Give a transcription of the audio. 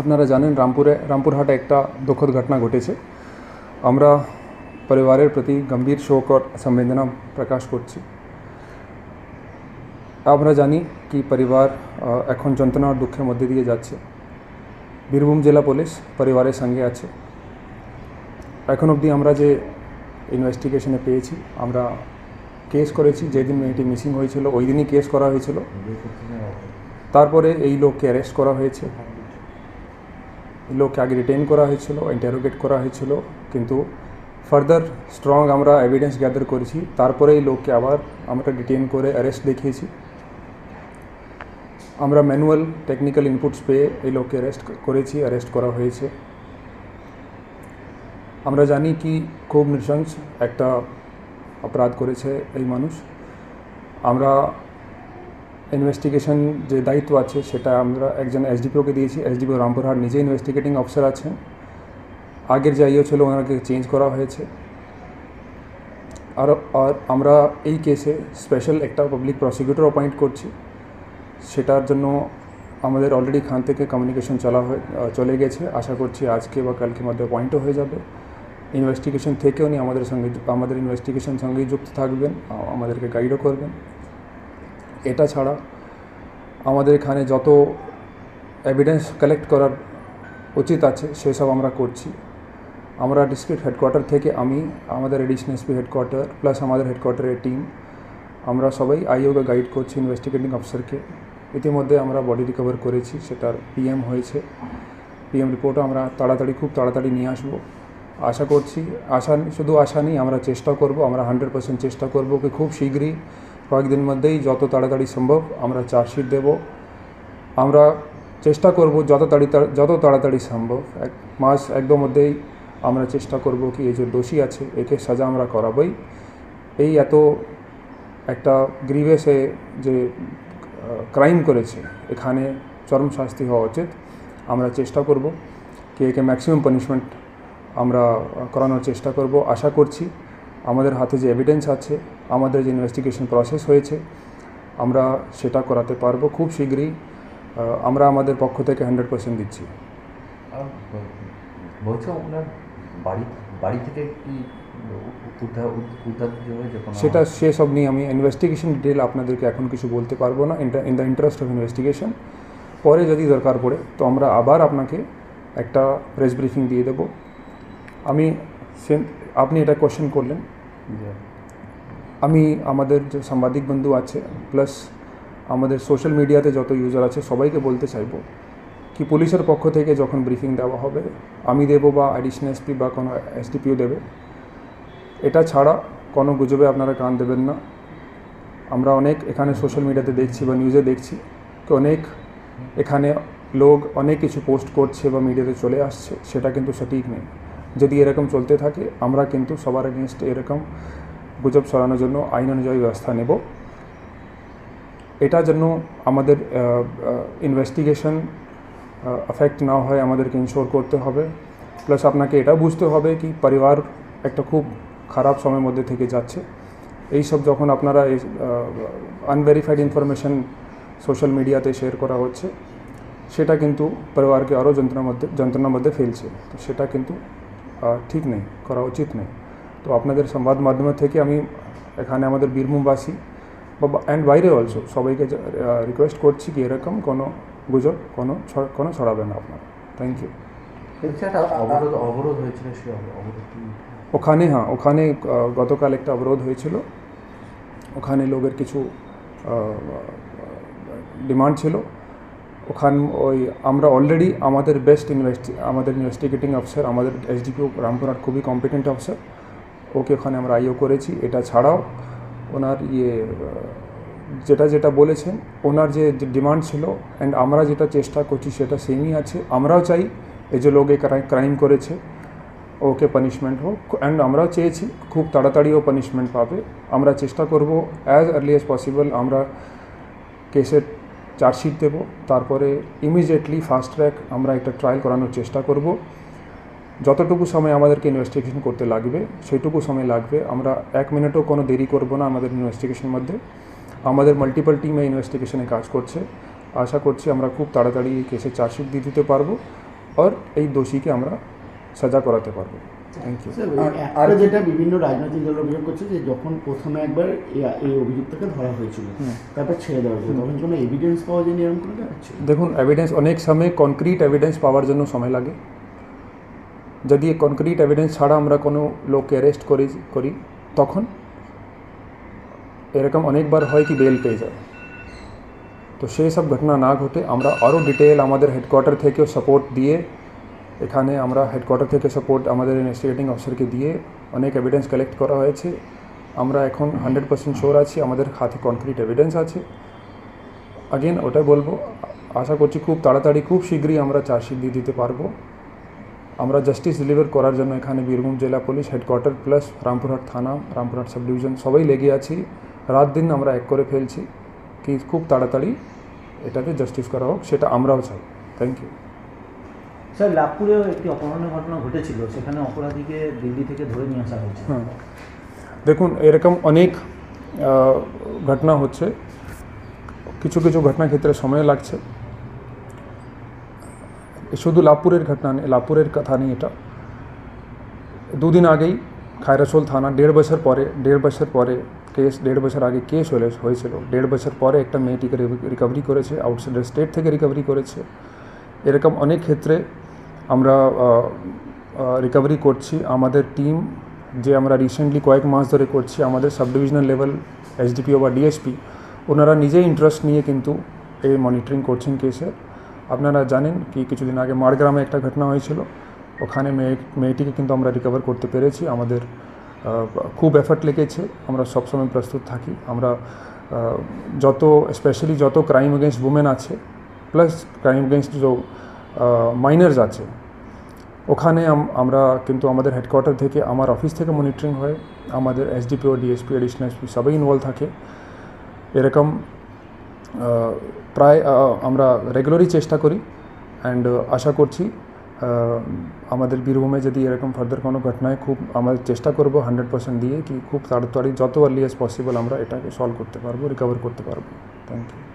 আপনারা জানেন রামপুরে রামপুরহাটে একটা দুঃখদ ঘটনা ঘটেছে। আমরা পরিবারের প্রতি গম্ভীর শোক আর সংবেদনা প্রকাশ করছি। আমরা জানি কি পরিবার এখন যন্ত্রণা আর দুঃখের মধ্যে দিয়ে যাচ্ছে। বীরভূম জেলা পুলিশ পরিবারের সঙ্গে আছে। এখন অবধি আমরা যে ইনভেস্টিগেশনে পেয়েছি আমরা কেস করেছি যেদিন মেয়েটি মিসিং হয়েছিল ওই দিনই কেস করা হয়েছিল। তারপরে এই লোককে অ্যারেস্ট করা হয়েছে। লোককে আগে রিটেন করা হয়েছিল ইন্টারোগেট করা হয়েছিল। কিন্তু ফার্দার স্ট্রং আমরা এভিডেন্স গ্যাদার করেছি। তারপরে এই লোককে আবার আমরা ডিটেন করে অ্যারেস্ট দেখিয়েছি। আমরা ম্যানুয়াল টেকনিক্যাল ইনপুটস পেয়ে এই লোককে অ্যারেস্ট করেছি অ্যারেস্ট করা হয়েছে। আমরা জানি কি খুব নৃশংস একটা অপরাধ করেছে এই মানুষ। আমরা ইনভেস্টিগেশন যে দায়িত্ব আছে, সেটা আমরা একজন এসডিপিওকে দিয়েছি। এসডিপিও রামপুরহাট নিজে ইনভেস্টিগেটিং অফিসার আছেন। আগের যে আইও ছিল, ওনাকে চেঞ্জ করা হয়েছে। আর আর আমরা এই কেসে স্পেশাল একটা পাবলিক প্রসিকিউটর অ্যাপয়েন্ট করছি। সেটার জন্য আমাদের অলরেডি খান থেকে কমিউনিকেশন চলা হয়ে, চলে গেছে। আশা করছি আজকে বা কালকের মধ্যে অ্যাপয়েন্টও হয়ে যাবে। ইনভেস্টিগেশন থেকে উনি আমাদের সঙ্গে, আমাদের ইনভেস্টিগেশন সঙ্গে যুক্ত থাকবেন। আমাদেরকে গাইডও করবেন। এটা ছাড়া আমাদের এখানে যত এভিডেন্স কালেক্ট করার উচিত আছে, সেসব আমরা করছি। আমরা ডিস্ট্রিক্ট হেডকোয়ার্টার থেকে আমি, আমাদের এডিশনাল এসপি হেডকোয়ার্টার প্লাস আমাদের হেডকোয়ার্টারের টিম আমরা সবাই আইওকে গাইড করছি ইনভেস্টিগেটিং অফিসারকে ইতিমধ্যে আমরা বডি রিকভার করেছি, সেটার পিএম হয়েছে। পিএম রিপোর্টও আমরা তাড়াতাড়ি, খুব তাড়াতাড়ি নিয়ে আসব। আশা করছি, আশা, শুধু আশা নেই, আমরা চেষ্টা করব, আমরা হান্ড্রেড পার্সেন্ট চেষ্টা করব কি খুব শীঘ্রই কয়েকদিন মধ্যেই যত তাড়াতাড়ি সম্ভব আমরা চার্জশিট দেব। আমরা চেষ্টা করব যত তাড়ি যত তাড়াতাড়ি সম্ভব। এক মাস একদম মধ্যেই আমরা চেষ্টা করব কি এই যে দোষী আছে, একে সাজা আমরা করাবই। এই এত একটা গ্রিভেসে যে ক্রাইম করেছে, এখানে চরম শাস্তি হওয়া উচিত। আমরা চেষ্টা করব, কি একে ম্যাক্সিমাম পানিশমেন্ট আমরা করানোর চেষ্টা করব। আশা করছি আমাদের হাতে যে এভিডেন্স আছে আমাদের যে ইনভেস্টিগেশন প্রসেস হয়েছে আমরা সেটা করাতে পারব খুব শীঘ্রই। আমরা আমাদের পক্ষ থেকে হান্ড্রেড পার্সেন্ট দিচ্ছি। বাড়ি বাড়ি থেকে কি সেটা সেসব নিয়ে আমি ইনভেস্টিগেশন ডিটেল আপনাদেরকে এখন কিছু বলতে পারব না in the interest of investigation পরে যদি দরকার পড়ে তো আমরা আবার আপনাকে একটা প্রেস ব্রিফিং দিয়ে দেবো। আমি আপনি এটা কোশ্চেন করলেন। আমি আমাদের যে সাংবাদিক বন্ধু আছে প্লাস আমাদের সোশ্যাল মিডিয়াতে যত ইউজার আছে, সবাইকে বলতে চাইব কি পুলিশের পক্ষ থেকে যখন ব্রিফিং দেওয়া হবে, আমি দেবো বা অ্যাডিশনাল এসপি বা কোনো এসডিপিও দেবে। এটা ছাড়া কোনো গুজবে আপনারা কান দেবেন না। আমরা অনেক এখানে সোশ্যাল মিডিয়াতে দেখছি বা নিউজে দেখছি কি অনেক এখানে লোক অনেক কিছু পোস্ট করছে বা মিডিয়াতে চলে আসছে, সেটা কিন্তু সঠিক নেই। যদি এরকম চলতে থাকে, আমরা কিন্তু সবার এগেনস্ট এরকম গুজব সরানোর জন্য আইন অনুযায়ী ব্যবস্থা নেব। এটার জন্য আমাদের ইনভেস্টিগেশন এফেক্ট না হয়, আমাদেরকে ইনশোর করতে হবে। প্লাস আপনাকে এটা বুঝতে হবে কি পরিবার একটা খুব খারাপ সময়ের মধ্যে থেকে যাচ্ছে। এই সব যখন আপনারা আনভেরিফাইড ইনফরমেশন সোশ্যাল মিডিয়াতে শেয়ার করা হচ্ছে, সেটা কিন্তু পরিবারকে আরও যন্ত্রণার মধ্যে যন্ত্রণার মধ্যে ফেলছে। তো সেটা কিন্তু ঠিক নেই করা উচিত নেই। তো আপনাদের সংবাদ মাধ্যম থেকে আমি এখানে আমাদের বীরভূমবাসী বা অ্যান্ড বাইরে অলসো সবাইকে রিকোয়েস্ট করছি কি এরকম কোনো গুজব কোনো কোনো ছড়াবে না আপনারা। থ্যাংক ইউ ওখানে হ্যাঁ ওখানে গতকাল একটা অবরোধ হয়েছিল। ওখানে লোকের কিছু ডিমান্ড ছিল। ওখান ওই, আমরা অলরেডি আমাদের বেস্ট ইনভেস্টি আমাদের ইনভেস্টিগেটিং অফিসার আমাদের এসডিপিও রামপুরহাট খুবই কম্পিটেন্ট অফিসার ওকে ওখানে আমরা আইও করেছি। এটা ছাড়াও ওনার ইয়ে যেটা যেটা বলেছেন, ওনার যে ডিমান্ড ছিল অ্যান্ড আমরা যেটা চেষ্টা করছি সেটা সেমই আছে। আমরাও চাই এই যে লোক ক্রাইম করেছে, ওকে পানিশমেন্ট হোক। অ্যান্ড আমরাও চেয়েছি খুব তাড়াতাড়ি ও পানিশমেন্ট পাবে। আমরা চেষ্টা করব অ্যাজ আর্লি অ্যাজ পসিবল আমরা কেসের চার্জশিট দেব। তারপরে ইমিডিয়েটলি ফাস্ট ট্র্যাক আমরা একটা ট্রায়াল করানোর চেষ্টা করব। যতটুকু সময় আমাদেরকে ইনভেস্টিগেশন করতে লাগবে সেইটুকু সময় লাগবে। আমরা এক মিনিটও কোনো দেরি করব না আমাদের ইনভেস্টিগেশনের মধ্যে। আমাদের মাল্টিপল টিমে ইনভেস্টিগেশনে কাজ করছে। আশা করছি আমরা খুব তাড়াতাড়ি এই কেসে চার্জশিট দিয়ে দিতে পারব। আর এই দোষীকে আমরা সাজা করাতে পারব। আর- যেটা বিভিন্ন রাজনৈতিক দল অভিযোগ করছে যে যখন প্রথমে একবার এই অভিযুক্তকে ধরা হয়েছিল তারপর ছেড়ে দেওয়া হয়েছিল তখন কোনো এভিডেন্স পাওয়া যায়নি এরকম কোনো দেখুন এভিডেন্স অনেক সময় কনক্রিট এভিডেন্স পাওয়ার জন্য সময় লাগে। যদি কনক্রিট এভিডেন্স ছাড়া আমরা কোনো লোককে অ্যারেস্ট করি করি তখন এরকম অনেকবার হয় কি বেল পেয়ে যায়। তো সেই সব ঘটনা না ঘটে আমরা আরও ডিটেল আমাদের হেডকোয়ার্টার থেকেও সাপোর্ট দিয়ে এখানে আমরা হেডকোয়ার্টার থেকে সাপোর্ট আমাদের ইনভেস্টিগেটিং অফিসারকে দিয়ে অনেক এভিডেন্স কালেক্ট করা হয়েছে। আমরা এখন হান্ড্রেড পার্সেন্ট শোর আছি, আমাদের হাতে কনক্রিট এভিডেন্স আছে। আগেন ওটাই বলব, আশা করছি খুব তাড়াতাড়ি, খুব শীঘ্রই আমরা চার্জশিট দিয়ে দিতে পারব। আমরা জাস্টিস ডেলিভার করার জন্য এখানে বীরভূম জেলা পুলিশ হেডকোয়ার্টার প্লাস রামপুরহাট থানা, রামপুরহাট সাব ডিভিশন সবাই লেগে আছি। রাত দিন আমরা এক করে ফেলছি, কি খুব তাড়াতাড়ি এটাতে জাস্টিস করা হোক, সেটা আমরাও চাই। থ্যাংক ইউ স্যার একটি অপহরণের ঘটনা ঘটেছিল। সেখানে অপরাধীকে দিল্লি থেকে ধরে নিয়ে আসা হয়েছে। দেখুন, এরকম অনেক ঘটনা হচ্ছে। কিছু কিছু ঘটনা ক্ষেত্রে সময় লাগছে। শুধু লাভপুরের ঘটনা নেই লাভপুরের কথা নেই এটা। দুদিন আগেই খায়রাসোল থানা, দেড় বছর পরে, দেড় বছর পরে কেস, দেড় বছর আগে কেস হলে, হয়েছিল। দেড় বছর পরে একটা মেয়েটিকে রিকভারি করেছে আউটসাইড স্টেট থেকে রিকভারি করেছে। এরকম অনেক ক্ষেত্রে আমরা রিকভারি করছি। আমাদের টিম যে আমরা রিসেন্টলি কয়েক মাস ধরে করছি, আমাদের সাব ডিভিশনাল লেভেল এসডিপিও বা ডিএসপি ওনারা নিজেই ইন্টারেস্ট নিয়ে কিন্তু এই মনিটরিং করছেন কেসের আপনারা জানেন কি কিছুদিন আগে মাড়গ্রামে একটা ঘটনা হয়েছিল। ওখানে মেয়ে, মেয়েটিকে কিন্তু আমরা রিকভার করতে পেরেছি। আমাদের খুব এফর্ট লেগেছে। আমরা সবসময় প্রস্তুত থাকি। আমরা যত স্পেশালি যত ক্রাইম এগেনস্ট উমেন আছে প্লাস ক্রাইম এগেনস্ট যে মাইনার্স আছে ওখানে আমরা কিন্তু আমাদের হেডকোয়ার্টার থেকে, আমার অফিস থেকে মনিটরিং হয়। আমাদের এসডিপিও ডিএসপি এডিশনাল এসপি সবাই ইনভলভ থাকে। এরকম প্রায় আমরা রেগুলারই চেষ্টা করি। অ্যান্ড আশা করছি আমাদের বীরভূমে যদি এরকম ফার্দার কোনো ঘটনায় খুব আমরা চেষ্টা করব হান্ড্রেড পার্সেন্ট দিয়ে, কি খুব তাড়াতাড়ি, যত আর্লি অ্যাজ পসিবল আমরা এটাকে সলভ করতে পারব রিকভার করতে পারব। Thank you